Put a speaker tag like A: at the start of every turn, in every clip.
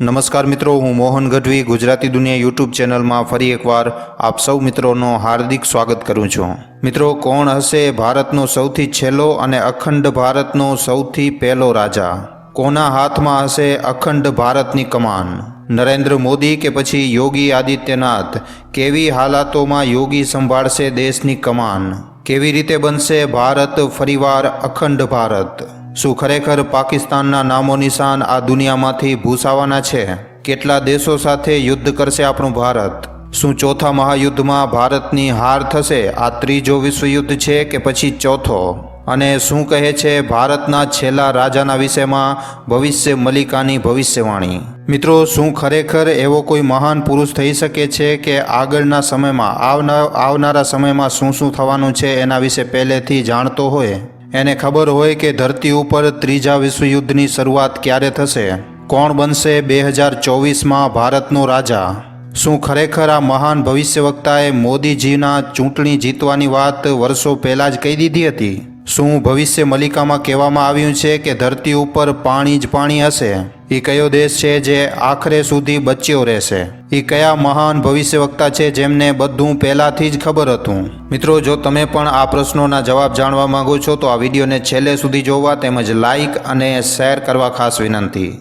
A: નમસ્કાર મિત્રો, હું મોહન ગઢવી, ગુજરાતી દુનિયા યુટ્યુબ ચેનલમાં ફરી એકવાર આપ સૌ મિત્રોનો હાર્દિક સ્વાગત કરું છું. મિત્રો, કોણ હશે ભારતનો સૌથી છેલ્લો અને અખંડ ભારતનો સૌથી પહેલો રાજા? કોના હાથમાં હશે અખંડ ભારતની કમાન? નરેન્દ્ર મોદી કે પછી યોગી આદિત્યનાથ? કેવી હાલાતોમાં યોગી સંભાળશે દેશની કમાન? કેવી રીતે બનશે ભારત ફરીવાર અખંડ ભારત? શું ખરેખર પાકિસ્તાનના નામો નિશાન આ દુનિયામાંથી ભૂસાવાના છે? કેટલા દેશો સાથે યુદ્ધ કરશે આપણું ભારત? શું ચોથા મહાયુદ્ધમાં ભારતની હાર થશે? આ ત્રીજો વિશ્વયુદ્ધ છે કે પછી ચોથો? અને શું કહે છે ભારતના છેલ્લા રાજાના વિષયમાં ભવિષ્ય મલિકાની ભવિષ્યવાણી? મિત્રો, શું ખરેખર એવો કોઈ મહાન પુરુષ થઈ શકે છે કે આગળના સમયમાં, આવનારા સમયમાં શું શું થવાનું છે એના વિશે પહેલેથી જાણતો હોય? એને ખબર હોય કે ધરતી ઉપર ત્રીજા વિશ્વયુદ્ધની શરૂઆત ક્યારે થશે? કોણ બનશે બે હજાર ચોવીસમાં ભારતનો રાજા? શું ખરેખર આ મહાન ભવિષ્યવક્તાએ મોદીજીના ચૂંટણી જીતવાની વાત વર્ષો પહેલાં જ કહી દીધી હતી? શું ભવિષ્ય મલિકામાં કહેવામાં આવ્યું છે કે ધરતી ઉપર પાણી જ પાણી હશે? એ કયો દેશ છે જે આખરે સુધી બચ્યો રહેશે? એ કયા મહાન ભવિષ્યવક્તા છે જેમને બધું પહેલાંથી જ ખબર હતું? મિત્રો, જો તમે પણ આ પ્રશ્નોના જવાબ જાણવા માંગો છો, તો આ વિડીયોને છેલ્લે સુધી જોવા તેમજ લાઇક અને શેર કરવા ખાસ વિનંતી.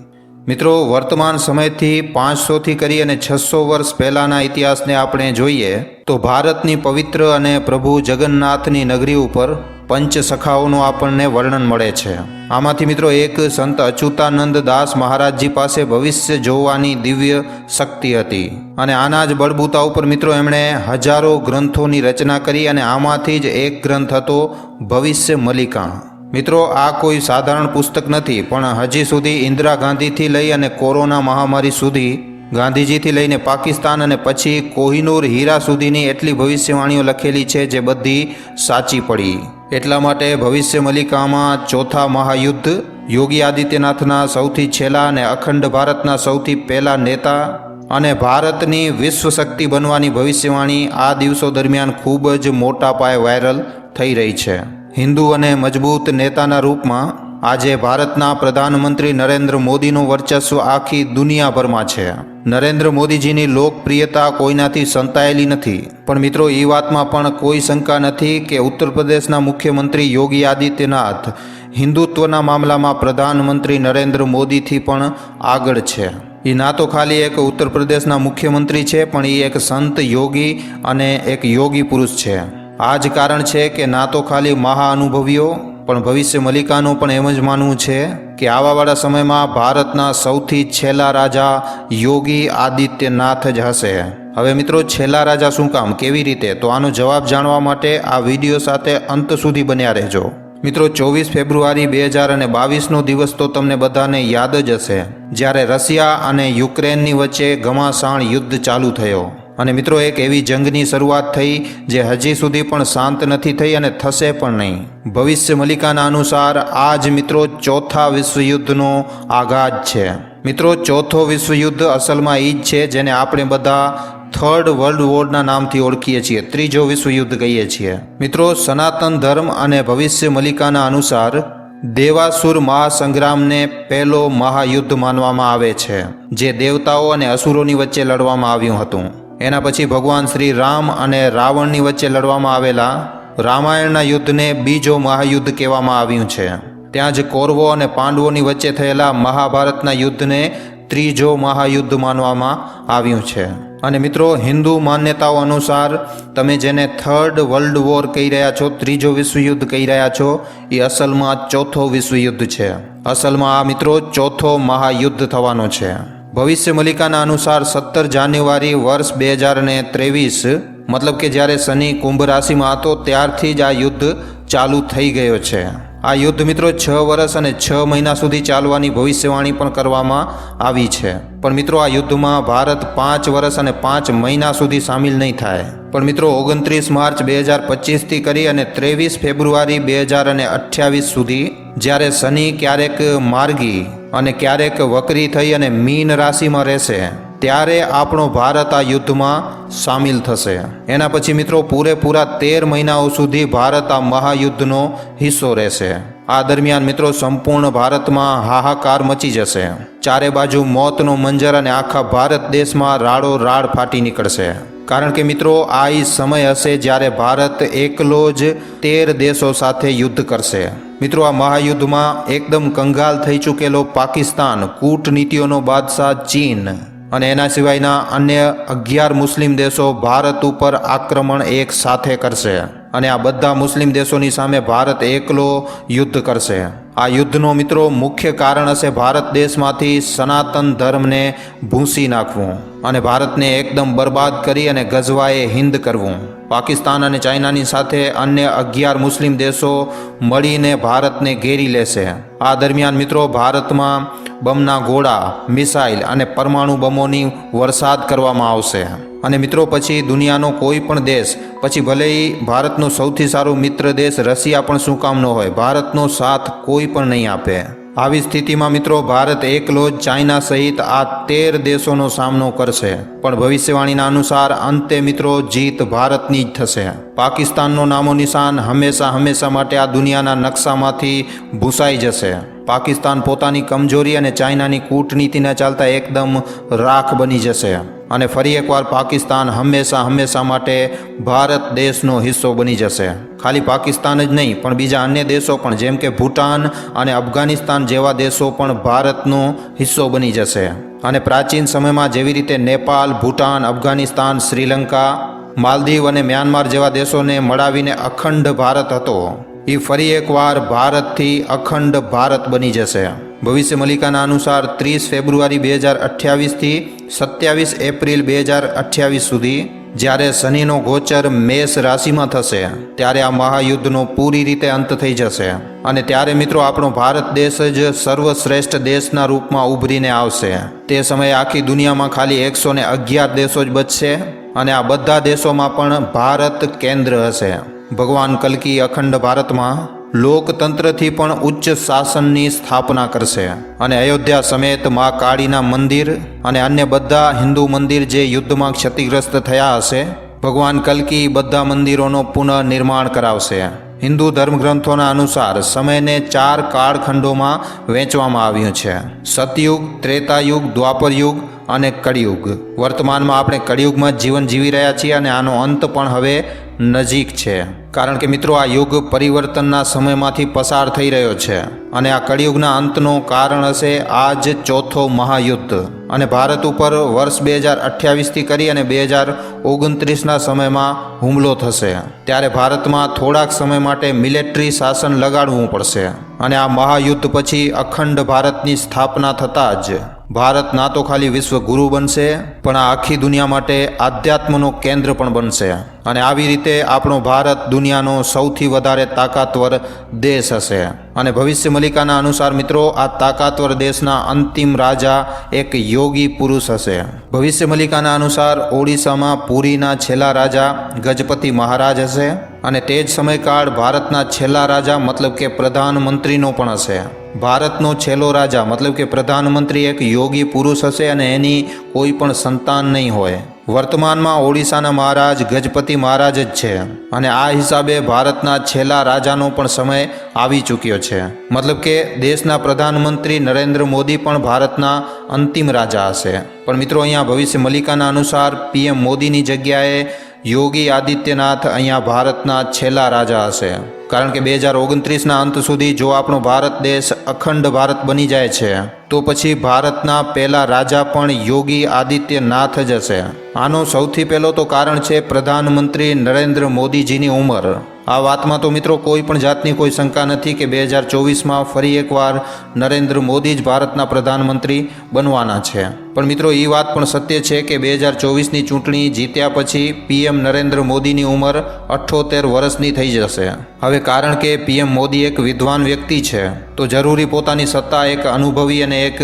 A: મિત્રો, વર્તમાન સમયથી પાંચસોથી કરી અને છસો વર્ષ પહેલાંના ઇતિહાસને આપણે જોઈએ, તો ભારતની પવિત્ર અને પ્રભુ જગન્નાથની નગરી ઉપર પંચ સખાઓનું આપણને વર્ણન મળે છે. આમાંથી મિત્રો એક સંત અચ્યુતાનંદ દાસ મહારાજજી પાસે ભવિષ્ય જોવાની દિવ્ય શક્તિ હતી. અને આના જ બળબૂતા ઉપર મિત્રો એમણે હજારો ગ્રંથોની રચના કરી અને આમાંથી જ એક ગ્રંથ હતો ભવિષ્ય મલિકા. મિત્રો, આ કોઈ સાધારણ પુસ્તક નથી, પણ હજી સુધી ઇન્દિરા ગાંધીથી લઈ અને કોરોના મહામારી સુધી ગાંધીજીથી લઈને પાકિસ્તાન અને પછી કોહિનૂર હીરા સુધીની એટલી ભવિષ્યવાણીઓ લખેલી છે જે બધી સાચી પડી. એટલા માટે ભવિષ્ય મલિકામાં ચોથા મહાયુદ્ધ, યોગી આદિત્યનાથના સૌથી છેલ્લા અને અખંડ ભારતના સૌથી પહેલા નેતા અને ભારતની વિશ્વ શક્તિ બનવાની ભવિષ્યવાણી આ દિવસો દરમિયાન ખૂબ જ મોટા પાયે વાયરલ થઈ રહી છે. હિન્દુ અને મજબૂત નેતાના રૂપમાં આજે ભારતના પ્રધાનમંત્રી નરેન્દ્ર મોદીનું વર્ચસ્વ આખી દુનિયાભરમાં છે. નરેન્દ્ર મોદીજીની લોકપ્રિયતા કોઈનાથી સંતાયેલી નથી. પણ મિત્રો, એ વાતમાં પણ કોઈ શંકા નથી કે ઉત્તર પ્રદેશના મુખ્યમંત્રી યોગી આદિત્યનાથ હિન્દુત્વના મામલામાં પ્રધાનમંત્રી નરેન્દ્ર મોદીથી પણ આગળ છે. એ ના તો ખાલી એક ઉત્તર પ્રદેશના મુખ્યમંત્રી છે, પણ એ એક સંત યોગી અને એક યોગી પુરુષ છે. આ જ કારણ છે કે ના તો ખાલી મહાઅનુભવીઓ પણ ભવિષ્ય મલિકાનું પણ એમ જ માનવું છે કે આવાવાળા સમયમાં ભારતના સૌથી છેલ્લા રાજા યોગી આદિત્યનાથ જ હશે. હવે મિત્રો, છેલ્લા રાજા શું કામ? કેવી રીતે? તો આનો જવાબ જાણવા માટે આ વીડિયો સાથે અંત સુધી બન્યા રહેજો. મિત્રો, ચોવીસ ફેબ્રુઆરી બે હજાર અને બાવીસનો દિવસ તો તમને બધાને યાદ જ હશે. જ્યારે રશિયા અને યુક્રેનની વચ્ચે ઘમાસાણ યુદ્ધ ચાલુ થયો. અને મિત્રો, એક એવી જંગની શરૂઆત થઈ જે હજી સુધી પણ શાંત નથી થઈ અને થશે પણ નહીં. ભવિષ્ય મલિકાના અનુસાર આ જ મિત્રો, ચોથા વિશ્વયુદ્ધનો આઘાત છે. મિત્રો, ચોથો વિશ્વયુદ્ધ અસલમાં એ જ છે જેને આપણે બધા થર્ડ વર્લ્ડ વોરના નામથી ઓળખીએ છીએ, ત્રીજો વિશ્વયુદ્ધ કહીએ છીએ. મિત્રો, સનાતન ધર્મ અને ભવિષ્ય મલિકાના અનુસાર દેવાસુર મહાસંગ્રામને પહેલો મહાયુદ્ધ માનવામાં આવે છે, જે દેવતાઓ અને અસુરોની વચ્ચે લડવામાં આવ્યું હતું. એના પછી ભગવાન શ્રી રામ અને રાવણની વચ્ચે લડવામાં આવેલા રામાયણના યુદ્ધને બીજો મહાયુદ્ધ કહેવામાં આવ્યું છે. ત્યાં જ કૌરવો અને પાંડવોની વચ્ચે થયેલા મહાભારતના યુદ્ધને ત્રીજો મહાયુદ્ધ માનવામાં આવ્યું છે. અને મિત્રો, હિન્દુ માન્યતાઓ અનુસાર તમે જેને થર્ડ વર્લ્ડ વોર કહી રહ્યા છો, ત્રીજો વિશ્વયુદ્ધ કહી રહ્યા છો, એ અસલમાં ચોથો વિશ્વયુદ્ધ છે. અસલમાં આ મિત્રો, ચોથો મહાયુદ્ધ થવાનો છે. ભવિષ્ય મલિકાના અનુસાર સત્તર જાન્યુઆરી વર્ષ બે હજાર ને ત્રેવીસ, મતલબ કે જ્યારે શનિ કુંભ રાશિમાં હતો ત્યારથી જ આ યુદ્ધ ચાલુ થઈ ગયો છે. આ યુદ્ધ મિત્રો છ વર્ષ અને છ મહિના સુધી ચાલવાની ભવિષ્યવાણી પણ કરવામાં આવી છે. પણ મિત્રો, આ યુદ્ધમાં ભારત પાંચ વર્ષ અને પાંચ મહિના સુધી સામેલ નહીં થાય. પણ મિત્રો, ઓગણત્રીસ માર્ચ બે હજાર પચીસથી કરી અને ત્રેવીસ ફેબ્રુઆરી બે હજાર અને અઠ્યાવીસ સુધી જ્યારે શનિ ક્યારેક માર્ગી અને ક્યારેક વકરી થઈ અને મીન રાશિમાં રહેશે, ત્યારે આપણો ભારત આ યુદ્ધમાં સામેલ થશે. એના પછી મિત્રો, પૂરેપૂરા તેર મહિનાઓ સુધી ભારત આ મહાયુદ્ધનો હિસ્સો રહેશે. આ દરમિયાન મિત્રો, સંપૂર્ણ ભારતમાં હાહાકાર મચી જશે. ચારે બાજુ મોતનો મંજર અને આખા ભારત દેશમાં રાડો રાડ ફાટી નીકળશે. કારણ કે મિત્રો, આ સમય હશે જ્યારે ભારત એકલો જ તેર દેશો સાથે યુદ્ધ કરશે. મિત્રો, આ મહાયુદ્ધમાં એકદમ કંગાલ થઈ ચૂકેલો પાકિસ્તાન, કૂટનીતિઓનો બાદશાહ ચીન અને એના સિવાયના અન્ય અગિયાર મુસ્લિમ દેશો ભારત ઉપર આક્રમણ એક સાથે કરશે અને આ બધા મુસ્લિમ દેશોની સામે ભારત એકલો યુદ્ધ કરશે. આ યુદ્ધનો મિત્રો, મુખ્ય કારણ હશે ભારત દેશમાંથી સનાતન ધર્મને ભૂંસી નાખવું અને ભારતને એકદમ બરબાદ કરી અને ગઝવાએ હિન્દ કરવું. પાકિસ્તાન અને ચાઇનાની સાથે અન્ય અગિયાર મુસ્લિમ દેશો મળીને ભારતને ઘેરી લેશે. આ દરમિયાન મિત્રો, ભારતમાં બમના ગોળા, મિસાઇલ અને પરમાણુ બમોની વરસાદ કરવામાં આવશે. અને મિત્રો, પછી દુનિયાનો કોઈ પણ દેશ, પછી ભલે ભારતનો સૌથી સારો મિત્ર દેશ રશિયા, પણ શું કામ ન હોય? ભારતનો સાથ કોઈ પણ નહીં આપે. આવી સ્થિતિમાં મિત્રો, ભારત એકલો જ ચાઇના સહિત આ તેર દેશોનો સામનો કરશે. પણ ભવિષ્યવાણીના અનુસાર અંતે મિત્રો, જીત ભારતની જ થશે. પાકિસ્તાનનો નામો નિશાન હંમેશા હંમેશા માટે આ દુનિયાના નકશામાંથી ભૂસાઈ જશે. પાકિસ્તાન પોતાની કમજોરી અને ચાઇનાની કૂટનીતિને ચાલતા એકદમ રાખ બની જશે. અને ફરી એકવાર પાકિસ્તાન હંમેશા હંમેશા માટે ભારત દેશનો હિસ્સો બની જશે. ખાલી પાકિસ્તાન જ નહીં, પણ બીજા અન્ય દેશો પણ, જેમ કે ભૂટાન અને અફઘાનિસ્તાન જેવા દેશો પણ ભારતનો હિસ્સો બની જશે. અને પ્રાચીન સમયમાં જેવી રીતે નેપાલ ભૂટાન, અફઘાનિસ્તાન, શ્રીલંકા, માલદીવ અને મ્યાનમાર જેવા દેશોને મળાવીને અખંડ ભારત હતો એ ફરી એકવાર ભારતથી અખંડ ભારત બની જશે. ભવિષ્ય મલિકાના અનુસાર ત્રીસ ફેબ્રુઆરી બે હજાર અઠ્યાવીસથી સત્યાવીસ એપ્રિલ બે હજાર અઠ્યાવીસ સુધી જ્યારે શનિનો ગોચર મેષ રાશિમાં થશે, ત્યારે આ મહાયુદ્ધનો પૂરી રીતે અંત થઈ જશે. અને ત્યારે મિત્રો આપણો ભારત દેશ જ સર્વશ્રેષ્ઠ દેશના રૂપમાં ઉભરીને આવશે. તે સમયે આખી દુનિયામાં ખાલી એકસો ને અગિયાર દેશો જ બચશે અને આ બધા દેશોમાં પણ ભારત કેન્દ્ર હશે. ભગવાન કલ્કી અખંડ ભારતમાં લોકતંત્રથી પણ ઉચ્ચ શાસનની સ્થાપના કરશે અને અયોધ્યા સમેત મા કાળીના મંદિર અને અન્ય બધા હિન્દુ મંદિર જે યુદ્ધમાં ક્ષતિગ્રસ્ત થયા હશે, ભગવાન કલ્કી બધા મંદિરોનો પુનઃનિર્માણ કરાવશે. હિન્દુ ધર્મગ્રંથોના અનુસાર સમયને ચાર કાળખંડોમાં વહેંચવામાં આવ્યું છે. સતયુગ, ત્રેતાયુગ, દ્વાપરયુગ અને કળિયુગ. વર્તમાનમાં આપણે કળિયુગમાં જીવન જીવી રહ્યા છીએ અને આનો અંત પણ હવે નજીક છે. કારણ કે મિત્રો, આ યુગ પરિવર્તનના સમયમાંથી પસાર થઈ રહ્યો છે અને આ કળિયુગના અંતનું કારણ હશે આ જ ચોથો મહાયુદ્ધ. અને ભારત ઉપર વર્ષ બે હજાર અઠ્યાવીસથી કરી અને બે હજાર ઓગણત્રીસના સમયમાં હુમલો થશે. ત્યારે ભારતમાં થોડાક સમય માટે મિલિટરી શાસન લગાડવું પડશે. અને આ મહાયુદ્ધ પછી અખંડ ભારતની સ્થાપના થતાં જ ભારત ના તો ખાલી વિશ્વ ગુરુ બનશે, પણ આ આખી દુનિયા માટે આધ્યાત્મનું કેન્દ્ર પણ બનશે. અને આવી રીતે આપણો ભારત દુનિયાનો સૌથી વધારે તાકાતવર દેશ હશે. અને ભવિષ્ય મલિકાના અનુસાર મિત્રો, આ તાકાતવર દેશના અંતિમ રાજા એક યોગી પુરુષ હશે. ભવિષ્ય મલિકાના અનુસાર ઓડિશામાં પુરીના છેલ્લા રાજા ગજપતિ મહારાજ હશે અને તે જ સમયકાળ ભારતના છેલ્લા રાજા, મતલબ કે પ્રધાનમંત્રીનો પણ હશે. ભારતનો છેલ્લો રાજા, મતલબ કે પ્રધાનમંત્રી એક યોગી પુરુષ હશે અને એની કોઈ પણ સંતાન નહીં હોય. વર્તમાનમાં ઓડિશાના મહારાજ ગજપતિ મહારાજ જ છે અને આ હિસાબે ભારતના છેલ્લા રાજાનો પણ સમય આવી ચૂક્યો છે. મતલબ કે દેશના પ્રધાનમંત્રી નરેન્દ્ર મોદી પણ ભારતના અંતિમ રાજા હશે. પણ મિત્રો, અહીંયા ભવિષ્ય મલિકાના અનુસાર પીએમ મોદીની જગ્યાએ યોગી આદિત્યનાથ અહીંયા ભારતના છેલ્લા રાજા હશે. કારણ કે બે હજાર ઓગણત્રીસના અંત સુધી જો આપણો ભારત દેશ અખંડ ભારત બની જાય છે, તો પછી ભારતના પહેલા રાજા પણ યોગી આદિત્યનાથ જ હશે. આનો સૌથી પહેલો તો કારણ છે પ્રધાનમંત્રી નરેન્દ્ર મોદીજીની ઉંમર. આ વાતમાં તો મિત્રો કોઈ પણ જાતની કોઈ શંકા નથી કે બે હજાર ચોવીસમાં ફરી એકવાર નરેન્દ્ર મોદી જ ભારતના પ્રધાનમંત્રી બનવાના છે. પણ મિત્રો એ વાત પણ સત્ય છે કે બે હજાર ચોવીસની ચૂંટણી જીત્યા પછી પીએમ નરેન્દ્ર મોદીની ઉંમર અઠ્ઠોતેર વર્ષની થઈ જશે. હવે કારણ કે પીએમ મોદી એક વિદ્વાન વ્યક્તિ છે, તો જરૂરી પોતાની સત્તા એક અનુભવી અને એક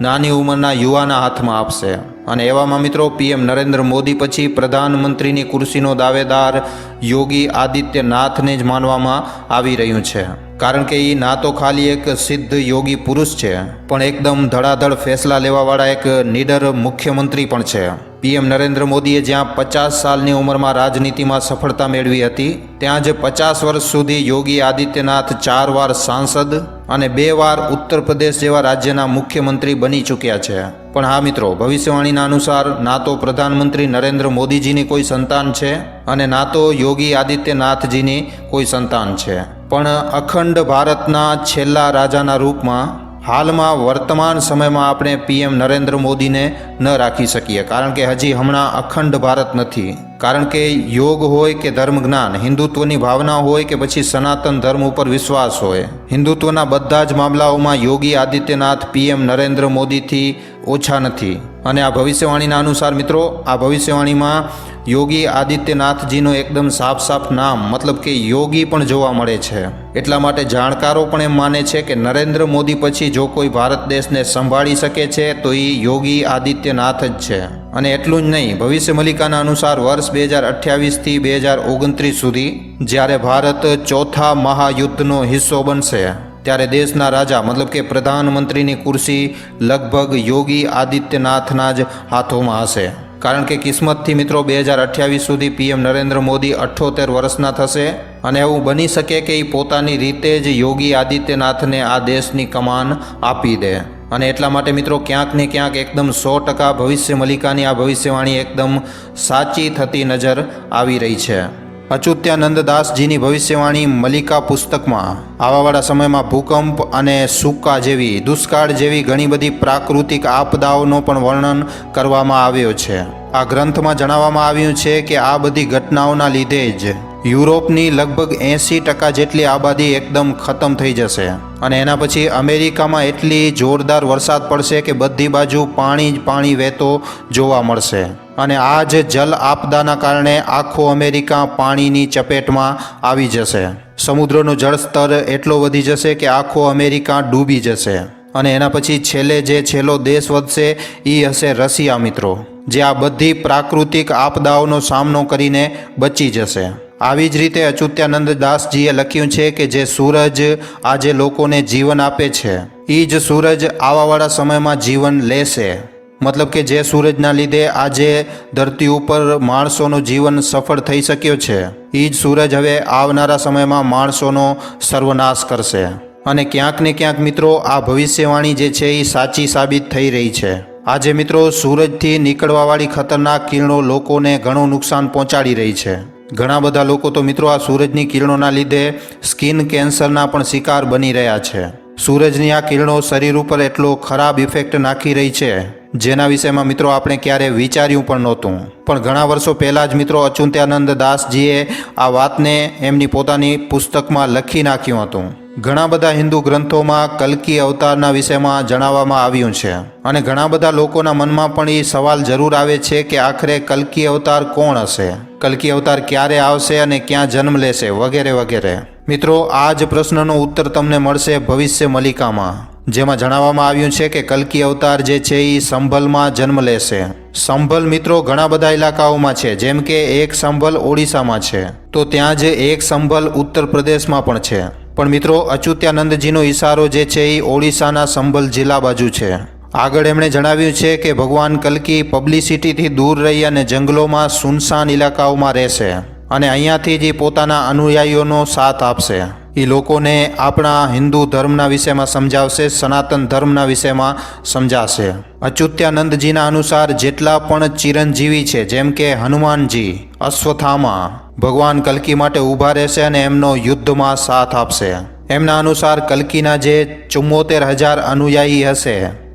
A: નાની ઉંમરના યુવાના હાથમાં આપશે. અને એવામાં મિત્રો પીએમ નરેન્દ્ર મોદી પછી પ્રધાનમંત્રીની કુર્સીનો દાવેદાર યોગી આદિત્યનાથને જ માનવામાં આવી રહ્યું છે. કારણ કે એ ના તો ખાલી એક સિદ્ધ યોગી પુરુષ છે, પણ એકદમ ધડાધડ ફેસલા લેવાવાળા એક નીડર મુખ્યમંત્રી પણ છે. પીએમ નરેન્દ્ર મોદીએ જ્યાં પચાસ સાલની ઉંમરમાં રાજનીતિમાં સફળતા મેળવી હતી, ત્યાં જ પચાસ વર્ષ સુધી યોગી આદિત્યનાથ ચાર વાર સાંસદ અને બે વાર ઉત્તર પ્રદેશ જેવા રાજ્યના મુખ્યમંત્રી બની ચૂક્યા છે. પણ હા મિત્રો, ભવિષ્યવાણીના અનુસાર ના તો પ્રધાનમંત્રી નરેન્દ્ર મોદીજીની કોઈ સંતાન છે અને ના તો યોગી આદિત્યનાથજીની કોઈ સંતાન છે. પણ અખંડ ભારતના છેલ્લા રાજાના રૂપમાં હાલમાં વર્તમાન સમયમાં આપણે પીએમ નરેન્દ્ર મોદીને ન રાખી શકીએ. કારણ કે હજી હમણાં અખંડ ભારત નથી. કારણ કે યોગ હોય કે ધર્મ જ્ઞાન, હિન્દુત્વની ભાવના હોય કે પછી સનાતન ધર્મ ઉપર વિશ્વાસ હોય. હિન્દુત્વના બધા જ મામલાઓમાં યોગી આદિત્યનાથ પીએમ નરેન્દ્ર મોદીથી ઓછા નથી. અને આ ભવિષ્યવાણીના અનુસાર મિત્રો, આ ભવિષ્યવાણીમાં યોગી આદિત્યનાથજીનું એકદમ સાફ સાફ નામ, મતલબ કે યોગી પણ જોવા મળે છે. એટલા માટે જાણકારો પણ એમ માને છે કે નરેન્દ્ર મોદી પછી જો કોઈ ભારત દેશને સંભાળી શકે છે, તો એ યોગી આદિત્યનાથ જ છે. અને એટલું જ નહીં, ભવિષ્ય મલિકાના અનુસાર વર્ષ બે હજાર અઠ્યાવીસથી બે હજાર ઓગણત્રીસ સુધી, જ્યારે ભારત ચોથા મહાયુદ્ધનો હિસ્સો બનશે, ત્યારે દેશના રાજા, મતલબ કે પ્રધાનમંત્રીની કુર્સી લગભગ યોગી આદિત્યનાથના જ હાથોમાં હશે. કારણ કે કિસ્મતથી મિત્રો બે હજાર અઠ્યાવીસ સુધી પીએમ નરેન્દ્ર મોદી અઠ્ઠોતેર વર્ષના થશે અને એવું બની શકે કે એ પોતાની રીતે જ યોગી આદિત્યનાથને આ દેશની કમાન આપી દે. અને એટલા માટે મિત્રો ક્યાંક ને ક્યાંક એકદમ સો ટકા ભવિષ્ય મલિકાની આ ભવિષ્યવાણી એકદમ સાચી થતી નજર આવી રહી છે. અચ્યુત્યાનંદ દાસજીની ભવિષ્યવાણી મલિકા પુસ્તકમાં. આવાવાળા સમયમાં ભૂકંપ અને સૂકા જેવી, દુષ્કાળ જેવી ઘણી બધી પ્રાકૃતિક આપદાઓનો પણ વર્ણન કરવામાં આવ્યો છે. આ ગ્રંથમાં જણાવવામાં આવ્યું છે કે આ બધી ઘટનાઓના લીધે જ યુરોપની લગભગ એંસી ટકા જેટલી આબાદી એકદમ ખતમ થઈ જશે. અને એના પછી અમેરિકામાં એટલી જોરદાર વરસાદ પડશે કે બધી બાજુ પાણી જ પાણી વહેતો જોવા મળશે. અને આ જ જલ આપદાના કારણે આખો અમેરિકા પાણીની ચપેટમાં આવી જશે. સમુદ્રનું જળસ્તર એટલો વધી જશે કે આખો અમેરિકા ડૂબી જશે. અને એના પછી છેલ્લે જે છેલ્લો દેશ વધશે એ હશે રશિયા, મિત્રો. જે આ બધી પ્રાકૃતિક આપદાઓનો સામનો કરીને બચી જશે. આવી જ રીતે અચ્યુત્યાનંદ દાસજીએ લખ્યું છે કે જે સૂરજ આજે લોકોને જીવન આપે છે એ જ સૂરજ આવાવાળા સમયમાં જીવન લેશે. મતલબ કે જે સૂરજના લીધે આજે ધરતી ઉપર માણસોનું જીવન સફળ થઈ શક્યો છે એ જ સૂરજ હવે આવનારા સમયમાં માણસોનો સર્વનાશ કરશે. અને ક્યાંક ને ક્યાંક મિત્રો, આ ભવિષ્યવાણી જે છે એ સાચી સાબિત થઈ રહી છે. આજે મિત્રો, સૂરજથી નીકળવાવાળી ખતરનાક કિરણો લોકોને ઘણું નુકસાન પહોંચાડી રહી છે. ઘણા બધા લોકો તો મિત્રો આ સૂરજની કિરણોના લીધે સ્કિન કેન્સરના પણ શિકાર બની રહ્યા છે. સૂરજની આ કિરણો શરીર ઉપર એટલો ખરાબ ઇફેક્ટ નાખી રહી છે, જેના વિષયમાં મિત્રો આપણે ક્યારે વિચાર્યું પણ નહોતું. પણ ઘણા વર્ષો પહેલાં જ મિત્રો અચુંત્યાનંદ દાસજીએ આ વાતને એમની પોતાની પુસ્તકમાં લખી નાખ્યું હતું. ઘણા બધા હિન્દુ ગ્રંથોમાં કલ્કી અવતારના વિષયમાં જણાવવામાં આવ્યું છે. અને ઘણા બધા લોકોના મનમાં પણ એ સવાલ જરૂર આવે છે કે આખરે કલ્કી અવતાર કોણ હશે? કલ્કી અવતાર ક્યારે આવશે અને ક્યાં જન્મ લેશે? વગેરે વગેરે. મિત્રો, આ જ પ્રશ્નનો ઉત્તર તમને મળશે ભવિષ્ય મલિકામાં. જેમાં જણાવવામાં આવ્યું છે કે કલ્કી અવતાર જે છે એ સંભલમાં જન્મ લેશે. સંભલ મિત્રો ઘણા બધા ઇલાકાઓમાં છે, જેમ કે એક સંભલ ઓડિશામાં છે. તો ત્યાં જ એક સંભલ ઉત્તર પ્રદેશમાં પણ છે. પણ મિત્રો, અચ્યુત્યાનંદજીનો ઇશારો જે છે એ ઓડિશાના સંભલ જિલ્લા બાજુ છે. આગળ એમણે જણાવ્યું છે કે ભગવાન કલ્કી પબ્લિસિટીથી દૂર રહી અને જંગલોમાં સુનસાન ઇલાકાઓમાં રહેશે અને અહીંયાથી જ એ પોતાના અનુયાયીઓનો સાથ આપશે. એ લોકોને આપણા હિન્દુ ધર્મના વિષયમાં સમજાવશે, સનાતન ધર્મના વિષયમાં સમજાશે. અચ્યુત્યાનંદજીના અનુસાર, જેટલા પણ ચિરંજીવી છે, જેમ કે હનુમાનજી, અશ્વથામા ભગવાન કલ્કી માટે ઊભા રહેશે અને એમનો યુદ્ધમાં સાથ આપશે. એમના અનુસાર કલ્કીના જે ચુમ્મોતેર હજાર અનુયાયી હશે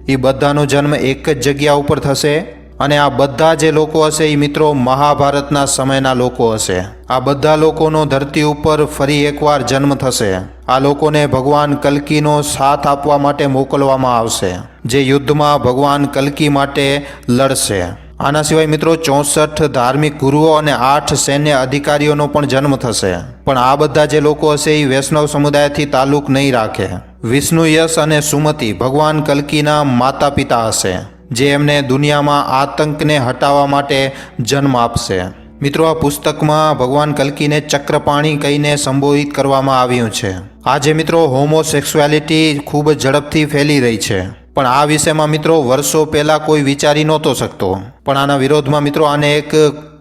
A: એ બધાનો જન્મ એક જ જગ્યા ઉપર થશે અને આ બધા જે લોકો હશે એ મિત્રો મહાભારતના સમયના લોકો હશે. આ બધા લોકોનો ધરતી ઉપર ફરી એકવાર જન્મ થશે. આ લોકોને ભગવાન કલ્કીનો સાથ આપવા માટે મોકલવામાં આવશે, જે યુદ્ધમાં ભગવાન કલ્કી માટે લડશે. આના સિવાય મિત્રો ચોસઠ ધાર્મિક ગુરુઓ અને આઠ સૈન્ય અધિકારીઓનો પણ જન્મ થશે. પણ આ બધા જે લોકો હશે એ વૈષ્ણવ સમુદાયથી તાલુક નહીં રાખે. વિષ્ણુ યશ અને સુમતિ ભગવાન કલ્કીના માતા પિતા હશે, જે એમને દુનિયામાં આતંકને હટાવવા માટે જન્મ આપશે. મિત્રો આ પુસ્તકમાં ભગવાન કલ્કીને ચક્રપાણી કહીને સંબોધિત કરવામાં આવ્યું છે. આજે મિત્રો હોમોસેક્સ્યુઆલિટી ખૂબ ઝડપથી ફેલી રહી છે. પણ આ વિષયમાં મિત્રો વર્ષો પહેલાં કોઈ વિચારી નહોતો શકતો. પણ આના વિરોધમાં મિત્રો આને એક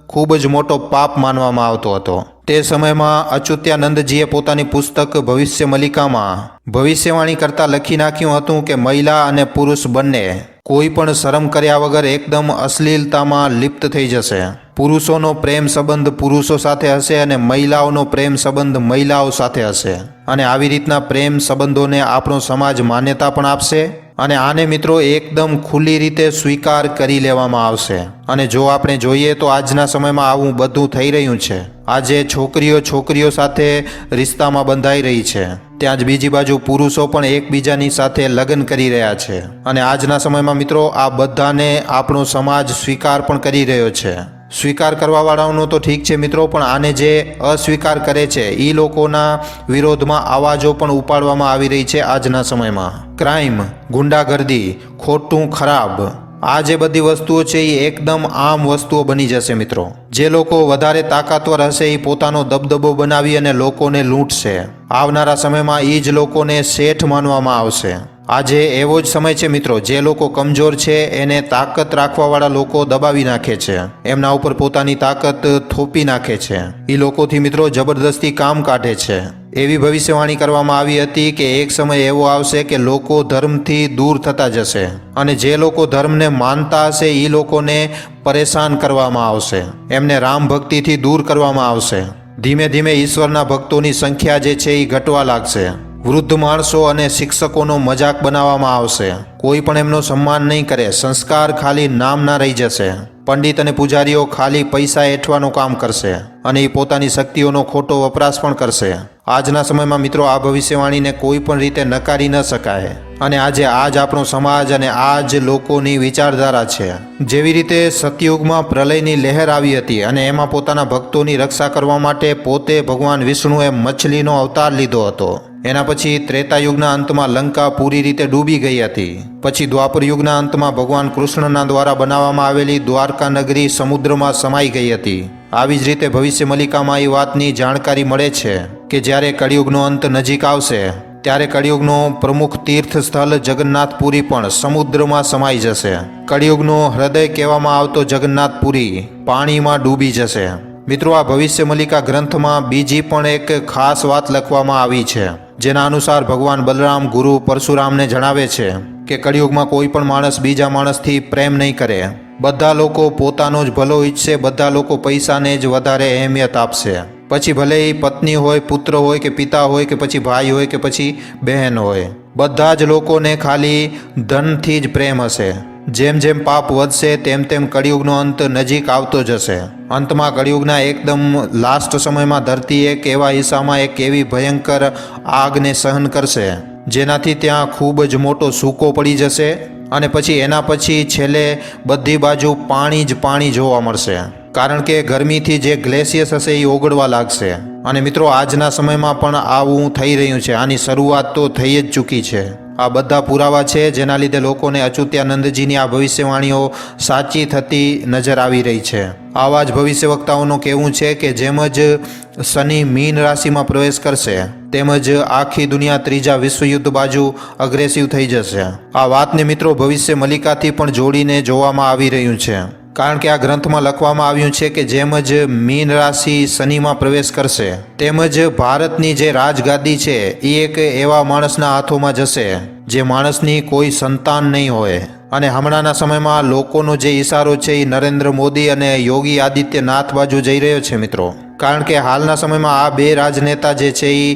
A: ખૂબ જ મોટો પાપ માનવામાં આવતો હતો. તે સમયમાં અચ્યુત્યાનંદજીએ પોતાની પુસ્તક ભવિષ્ય મલિકામાં ભવિષ્યવાણી કરતા લખી નાખ્યું હતું કે મહિલા અને પુરુષ બંને કોઈ પણ શરમ કર્યા વગર એકદમ અશ્લીલતામાં લિપ્ત થઈ જશે. પુરુષોનો પ્રેમ સંબંધ પુરુષો સાથે હશે અને મહિલાઓનો પ્રેમ સંબંધ મહિલાઓ સાથે હશે. અને આવી રીતના પ્રેમ સંબંધોને આપણો સમાજ માન્યતા પણ આપશે. અને આને મિત્રો એકદમ ખુલ્લી રીતે સ્વીકાર કરી લેવામાં આવશે. અને જો આપણે જોઈએ તો આજના સમયમાં આવું બધું થઈ રહ્યું છે. આજે છોકરીઓ છોકરીઓ સાથે રિશ્તામાં બંધાઈ રહી છે. ત્યાં જ બીજી બાજુ પુરુષો પણ એકબીજાની સાથે લગ્ન કરી રહ્યા છે. અને આજના સમયમાં મિત્રો આ બધાને આપણો સમાજ સ્વીકાર પણ કરી રહ્યો છે. સ્વીકાર કરવાવાળાઓનો તો ઠીક છે મિત્રો, પણ આને જે અસ્વીકાર કરે છે એ લોકોના વિરોધમાં અવાજો પણ ઉપાડવામાં આવી રહી છે આજના સમયમાં. ક્રાઇમ, ગુંડાગર્દી, ખોટું ખરાબ, આ જે બધી વસ્તુઓ છે એ એકદમ આમ વસ્તુઓ બની જશે મિત્રો. જે લોકો વધારે તાકાતવર હશે એ પોતાનો દબદબો બનાવી અને લોકોને લૂંટશે. આવનારા સમયમાં એ જ લોકોને શેઠ માનવામાં આવશે. આજે એવો જ સમય છે મિત્રો, જે લોકો કમજોર છે, એને તાકાત રાખવાવાળા લોકો દબાવી નાખે છે. એમના ઉપર પોતાની તાકાત થોપી નાખે છે. એ લોકોથી મિત્રો જબરદસ્તી કામ કાઢે છે. એવી ભવિષ્યવાણી કરવામાં આવી હતી કે એક સમય એવો આવશે કે લોકો ધર્મથી દૂર થતા જશે અને જે લોકો ધર્મને માનતા હશે એ લોકોને પરેશાન કરવામાં આવશે. એમને રામ ભક્તિથી દૂર કરવામાં આવશે. ધીમે ધીમે ઈશ્વરના ભક્તોની સંખ્યા જે છે એ ઘટવા લાગશે. વૃદ્ધ માણસો અને શિક્ષકોનો મજાક બનાવવામાં આવશે. કોઈ પણ એમનો સન્માન નહીં કરે, સંસ્કાર ખાલી નામના રહી જશે. પંડિત અને પૂજારીઓ ખાલી પૈસા એઠવાનું કામ કરશે. અને એ પોતાની શક્તિઓનો ખોટો વપરાશ પણ કરશે. આજના સમયમાં મિત્રો, આ ભવિષ્યવાણીને કોઈ પણ રીતે નકારી ન શકાય. અને આજે આ જ આપણો સમાજ અને આ જ લોકોની વિચારધારા છે. જેવી રીતે સતયુગમાં પ્રલયની લહેર આવી હતી અને એમાં પોતાના ભક્તોની રક્ષા કરવા માટે પોતે ભગવાન વિષ્ણુએ મછલીનો અવતાર લીધો હતો. એના પછી ત્રેતાયુગના અંતમાં લંકા પૂરી રીતે ડૂબી ગઈ હતી. પછી દ્વાપર યુગના અંતમાં ભગવાન કૃષ્ણના દ્વારા બનાવવામાં આવેલી દ્વારકા નગરી સમુદ્રમાં સમાઈ ગઈ હતી. આવી જ રીતે ભવિષ્ય મલિકામાં એ વાતની જાણકારી મળે છે કે જ્યારે કળિયુગનો અંત નજીક આવશે, ત્યારે કળિયુગનું પ્રમુખ તીર્થ સ્થળ જગન્નાથપુરી પણ સમુદ્રમાં સમાઈ જશે. કળિયુગનું હૃદય કહેવામાં આવતો જગન્નાથપુરી પાણીમાં ડૂબી જશે. મિત્રો, આ ભવિષ્ય મલિકા ગ્રંથમાં બીજી પણ એક ખાસ વાત લખવામાં આવી છે, જેના અનુસાર ભગવાન બલરામ ગુરુ પરશુરામને જણાવે છે કે કળિયુગમાં કોઈ પણ માણસ બીજા માણસથી પ્રેમ નહીં કરે. બધા લોકો પોતાનો જ ભલો ઈચ્છશે બધા લોકો પૈસાને જ વધારે અહેમિયત આપશે. પછી ભલે એ પત્ની હોય, પુત્ર હોય કે પિતા હોય કે પછી ભાઈ હોય કે પછી બહેન હોય, બધા જ લોકોને ખાલી ધનથી જ પ્રેમ હશે. જેમ જેમ પાપ વધશે, તેમ તેમ કળિયુગનો અંત નજીક આવતો જશે. અંતમાં કળિયુગના એકદમ લાસ્ટ સમયમાં ધરતી એક એવા હિસ્સામાં એક એવી ભયંકર આગને સહન કરશે, જેનાથી ત્યાં ખૂબ જ મોટો સૂકો પડી જશે અને પછી એના પછી છેલ્લે બધી બાજુ પાણી જ પાણી જોવા મળશે. કારણ કે ગરમીથી જે ગ્લેશિયસ હશે એ ઓગળવા લાગશે. અને મિત્રો, આજના સમયમાં પણ આવું થઈ રહ્યું છે. આની શરૂઆત તો થઈ જ ચૂકી છે. આ બધા પુરાવા છે, જેના લીધે લોકોને અચ્યુત્યાનંદજીની આ ભવિષ્યવાણીઓ સાચી થતી નજર આવી રહી છે. આવા જ ભવિષ્ય વક્તાઓનું કહેવું છે કે જેમ જ શનિ મીન રાશિમાં પ્રવેશ કરશે તેમજ આખી દુનિયા ત્રીજા વિશ્વયુદ્ધ બાજુ અગ્રેસિવ થઈ જશે. આ વાતને મિત્રો ભવિષ્ય મલિકાથી પણ જોડીને જોવામાં આવી રહ્યું છે. કારણ કે આ ગ્રંથમાં લખવામાં આવ્યું છે કે જેમ જ મીન રાશિ શનિમાં પ્રવેશ કરશે તેમજ ભારતની જે રાજગાદી છે એ એક એવા માણસના હાથોમાં જશે, જે માણસની કોઈ સંતાન નહીં હોય. અને હમણાંના સમયમાં લોકોનો જે ઈશારો છે એ નરેન્દ્ર મોદી અને યોગી આદિત્યનાથ બાજુ જઈ રહ્યો છે મિત્રો. કારણ કે હાલના સમયમાં આ બે રાજનેતા જે છે એ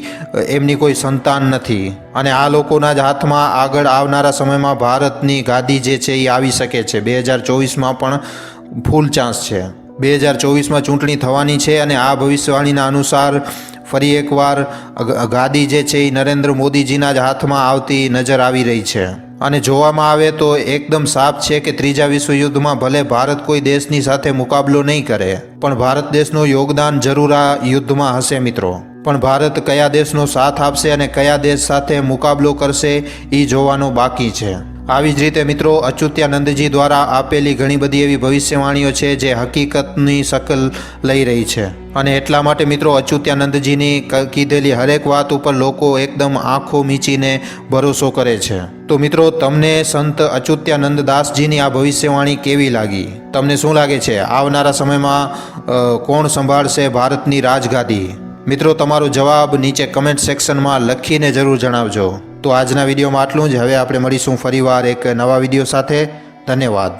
A: એમની કોઈ સંતાન નથી. અને આ લોકોના જ હાથમાં આગળ આવનારા સમયમાં ભારતની ગાદી જે છે એ આવી શકે છે. બે હજાર ચોવીસમાં પણ ફૂલ ચાન્સ છે. બે હજાર ચોવીસમાં ચૂંટણી થવાની છે અને આ ભવિષ્યવાણીના અનુસાર ફરી એકવાર ગાદી જે છે એ નરેન્દ્ર મોદીજીના જ હાથમાં આવતી નજર આવી રહી છે. અને જોવામાં આવે તો એકદમ સાફ છે કે ત્રીજા વિશ્વયુદ્ધમાં ભલે ભારત કોઈ દેશની સાથે મુકાબલો નહીં કરે, પણ ભારત દેશનું યોગદાન જરૂર આ યુદ્ધમાં હશે મિત્રો. પણ ભારત કયા દેશનો સાથ આપશે અને કયા દેશ સાથે મુકાબલો કરશે એ જોવાનું બાકી છે. આવી જ રીતે મિત્રો અચ્યુત્યાનંદજી દ્વારા આપેલી ઘણી બધી એવી ભવિષ્યવાણીઓ છે જે હકીકતની શકલ લઈ રહી છે. અને એટલા માટે મિત્રો અચ્યુત્યાનંદજીની કીધેલી હરેક વાત ઉપર લોકો એકદમ આંખો મીચીને ભરોસો કરે છે. તો મિત્રો તમને સંત અચ્યુત્યાનંદ દાસજીની આ ભવિષ્યવાણી કેવી લાગી? તમને શું લાગે છે? આવનારા સમયમાં કોણ સંભાળશે ભારતની રાજગાદી? મિત્રો તમારો જવાબ નીચે કમેન્ટ સેક્શનમાં લખીને જરૂર જણાવજો. તો આજના વિડીયોમાં આટલું જ. હવે આપણે મળીશું ફરીવાર એક નવા વીડિયો સાથે. ધન્યવાદ.